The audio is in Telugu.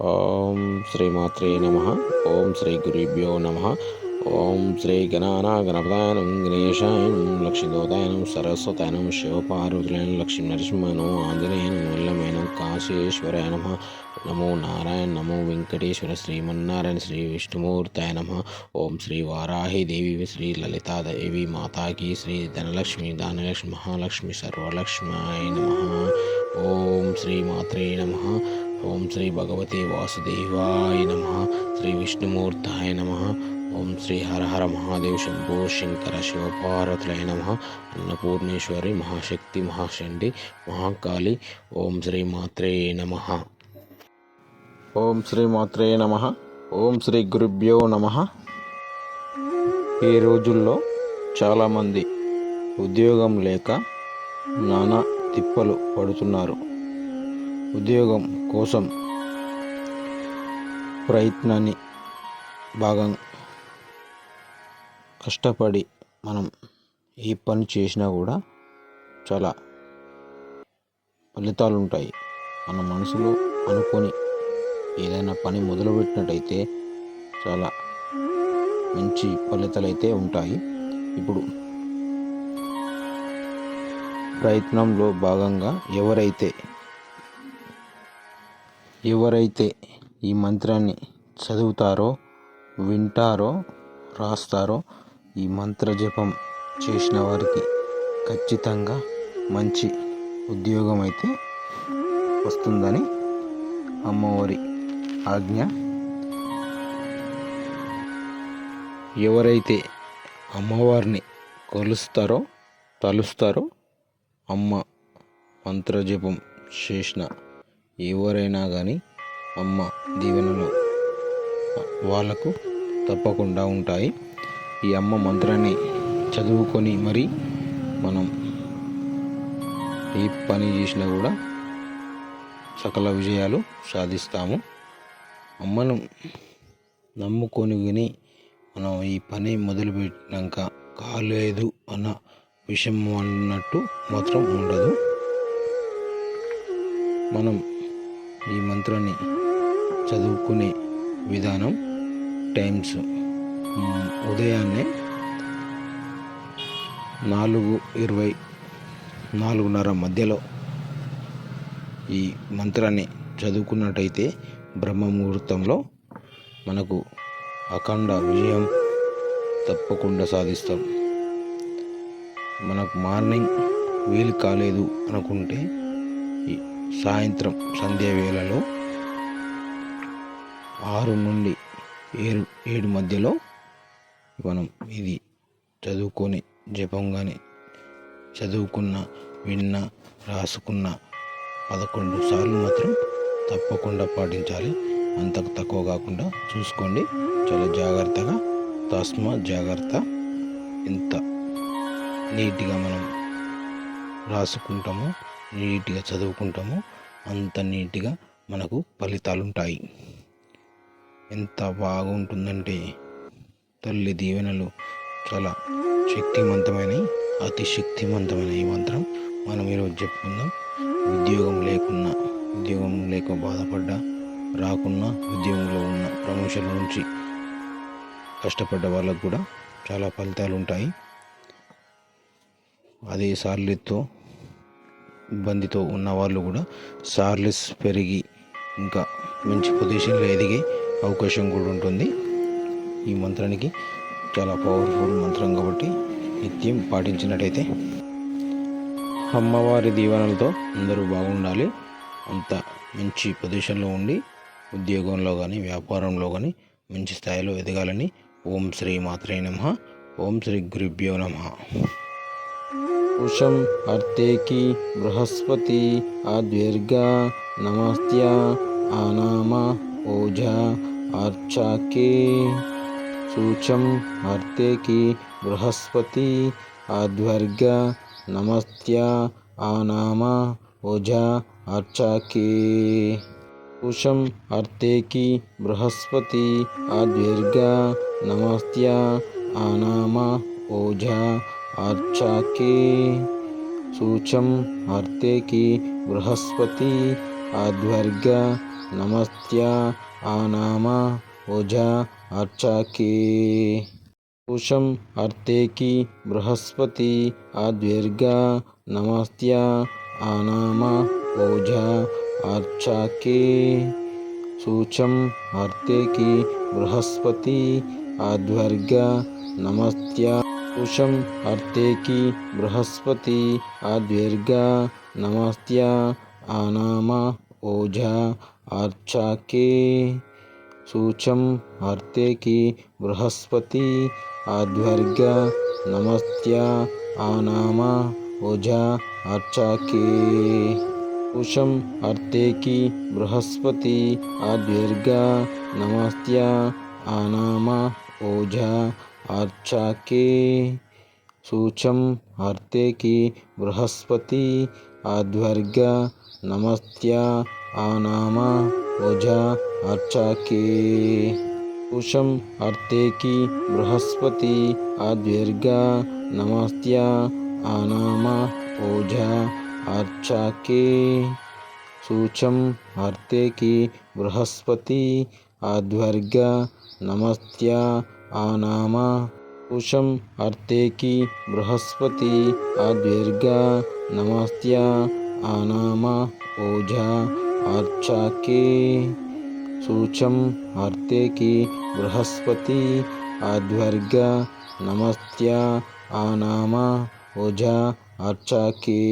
ఓం శ్రీమాత్రే నమ. ఓం శ్రీ గురుభ్యో నమ. ఓం శ్రీ గణానా గణపదాయనం గణేశాయనం లక్ష్మీదోదాయనం సరస్వతాయనం శివపార్వతులైన లక్ష్మీ నరసింహను ఆంజనేయను వల్లమైన కాశీశ్వరాయ నమ. నమో. నారాయణ నమో వెంకటేశ్వర శ్రీమన్నారాయణ శ్రీ విష్ణుమూర్తాయ నమ. ఓం శ్రీ వారాహి దేవి శ్రీ లలితాదేవి మాతాకి శ్రీ ధనలక్ష్మి దానలక్ష్మి మహాలక్ష్మి సర్వలక్ష్మి నమ. ఓం శ్రీ మాత్రే నమ. ఓం శ్రీ భగవతే వాసుదేవాయ నమ శ్రీ విష్ణుమూర్తాయ నమ ఓం శ్రీ హర హర మహాదేవ్ శంభో శంకర శివపార్వతులయ నమ అన్నపూర్ణేశ్వరి మహాశక్తి మహాశండి మహాకాళి ఓం శ్రీ మాత్రే నమ. ఓం శ్రీ మాత్రే నమ ఓం శ్రీ గురుభ్యో నమ. ఈ రోజుల్లో చాలామంది ఉద్యోగం లేక నానా తిప్పలు పడుతున్నారు. ఉద్యోగం కోసం ప్రయత్నాన్ని భాగం కష్టపడి మనం ఏ పని చేసినా కూడా చాలా ఫలితాలు ఉంటాయి మన మనసులో అనుకొని ఏదైనా పని మొదలుపెట్టినట్టయితే చాలా మంచి ఫలితాలు అయితే ఉంటాయి. ఇప్పుడు ప్రయత్నంలో భాగంగా ఎవరైతే ఎవరైతే ఈ మంత్రాన్ని చదువుతారో వింటారో రాస్తారో ఈ మంత్ర జపం చేసిన వారికి ఖచ్చితంగా మంచి ఉద్యోగం అయితే వస్తుందని అమ్మవారి ఆజ్ఞ. ఎవరైతే అమ్మవారిని కొలుస్తారో తలుస్తారో అమ్మ మంత్రజపం చేసిన ఎవరైనా కానీ అమ్మ దీవెనలు వాళ్ళకు తప్పకుండా ఉంటాయి. ఈ అమ్మ మంత్రాన్ని చదువుకొని మరి మనం ఏ పని చేసినా కూడా సకల విజయాలు సాధిస్తాము. అమ్మను నమ్ముకొని విని మనం ఈ పని మొదలుపెట్టినాక కాలేదు అన్న విషయం అన్నట్టు మాత్రం ఉండదు. మనం ఈ మంత్రాన్ని చదువుకునే విధానం టైమ్స్. ఉదయాన్నే నాలుగు ఇరవై నాలుగున్నర మధ్యలో ఈ మంత్రాన్ని చదువుకున్నట్టయితే బ్రహ్మ ముహూర్తంలో మనకు అఖండ విజయం తప్పకుండా సాధిస్తాం. మనకు మార్నింగ్ వీలు కాలేదు అనుకుంటే సాయంత్రం సంధ్య వేళలో ఆరు నుండి ఏడు ఏడు మధ్యలో మనం ఇది చదువుకొని జపం కానీ చదువుకున్న విన్న రాసుకున్న పదకొండు సార్లు మాత్రం తప్పకుండా పాటించాలి. అంతకు తక్కువ కాకుండా చూసుకోండి. చాలా జాగ్రత్తగా తస్మా జాగ్రత్త. ఎంత నీట్గా మనం రాసుకుంటామో నీట్గా చదువుకుంటామో. అంత నీట్గా మనకు ఫలితాలు ఉంటాయి ఎంత బాగుంటుందంటే తల్లి దీవెనలు చాలా శక్తివంతమైన అతి శక్తివంతమైన ఈ మంత్రం మనం ఈరోజు చెప్పుకుందాం. ఉద్యోగం లేకున్నా ఉద్యోగం లేక బాధపడ్డా రాకున్నా ఉద్యోగంలో ఉన్న ప్రమోషన్ నుంచి కష్టపడ్డ వాళ్ళకు కూడా చాలా ఫలితాలు ఉంటాయి అదే సార్లెత్తో ఇబ్బందితో ఉన్న వాళ్ళు కూడా సార్లెస్ పెరిగి ఇంకా మంచి పొజిషన్లో ఎదిగే అవకాశం కూడా ఉంటుంది. ఈ మంత్రానికి చాలా పవర్ఫుల్ మంత్రం కాబట్టి నిత్యం పాటించినట్టయితే అమ్మవారి దీవెనలతో అందరూ బాగుండాలి. అంత మంచి పొజిషన్లో ఉండి ఉద్యోగంలో కానీ వ్యాపారంలో కానీ మంచి స్థాయిలో ఎదగాలని ఓం శ్రీ మాత్రే నమ. ఓం శ్రీ గురుభ్యో నమ. उषम अर्तेकी बृहस्पति आद्वीर्घा नमस्त्या आनाम ओझा अर्चाके। सूचम अर्तेकी बृहस्पति आद्वर्ग नमस्त्या आनाम ओझा अर्चाके। उषम अर्तेकी बृहस्पति आद्वीर्घा नमस्त्या आनामा ओझा अर्चाके सूचम अर्थे की बृहस्पति अध्वर्ग नमस्त्या, आनाम, ओझा अर्चाके सूचम अर्थे की बृहस्पति अध्वर्ग नमस्त्या, आनाम, ओझा अर्चाके सूचम अर्थे की बृहस्पति अध्वर्ग नमस्त्या उषम अर्तेकी बृहस्पति आदीर्घा नमस्त्या आनामा ओझा अर्चाके। सूचम अर्तेकी बृहस्पति आद्वर्गा नमस्त्या आनामा ओझा अर्चाके। उषम अर्तेकी बृहस्पति आदीर्घा नमस्त्या आनामा ओझा अर्चा के सूचम हर्ते की बृहस्पति आध्वर्ग नमस्त्या आनाम ओझा अर्चा के सूषम अर्थे की बृहस्पति आध्वर्ग नमस्त्या आनाम ओझा अर्चा के सूचम हर्ते की बृहस्पति आध्वर्ग नमस्त्या आनामा कुशम अर्तेकी बृहस्पति अद्वीर्घा नमस्त्या आनामा ओझा अर्चा के सूचम अर्तेकी बृहस्पति अद्वर्ग नमस्त्या आनामा ओझा अर्चाके।